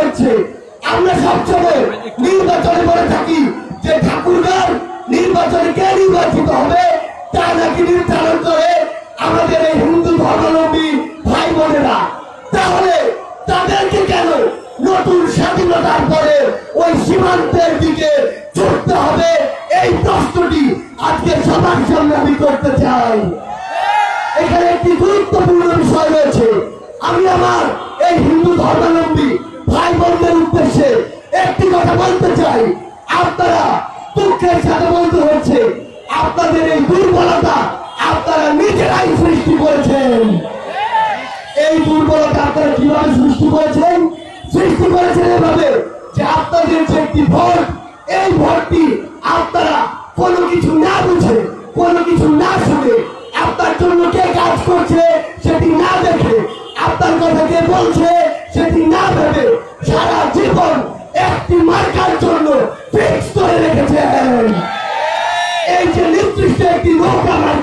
হচ্ছে। আমরা সবসময় নির্বাচনে বলে থাকি যে ঠাকুরগার নির্বাচনে কে নির্বাচিত হবে, তা নাকি নির্ধারণ করে আমাদের এই হিন্দু ধর্মাবলম্বী ভাই বোনেরা তাহলে তাদেরকে কেন নতুন স্বাধীনতার পরে ওই সীমান্তের দিকে ছুটতে হবে? এই প্রশ্নটি আজকে সবার সামনে আমি করতে চাই। এখানে একটি গুরুত্বপূর্ণ বিষয় রয়েছে। আমি আমার এই হিন্দু ধর্মাবলম্বী ভাই বোনদের উদ্দেশ্যে একটি কথা বলতে চাই। আপনারা দুঃখের সাথে বলতে হচ্ছে আপনাদের এই দুর্বলতা আপনারা নিজেরাই সৃষ্টি করেছেন। এই দুর্বলতা আপনারা কীভাবে সৃষ্টি করেছেন? সৃষ্টি করেছেন এভাবে যে আপনাদের যে একটি ভোট, এই ভোটটি আপনারা কোনো কিছু না বুঝে, কোনো কিছু না শুনে আপনার জন্য কে কাজ করছে সেটি না দেখে, আপনার কথা কে বলছে সেটি না ভেবে মার্কার জন্য ফিক্স করে রেখেছেন। এই যে নির্দিষ্ট একটি নৌকা মার্কা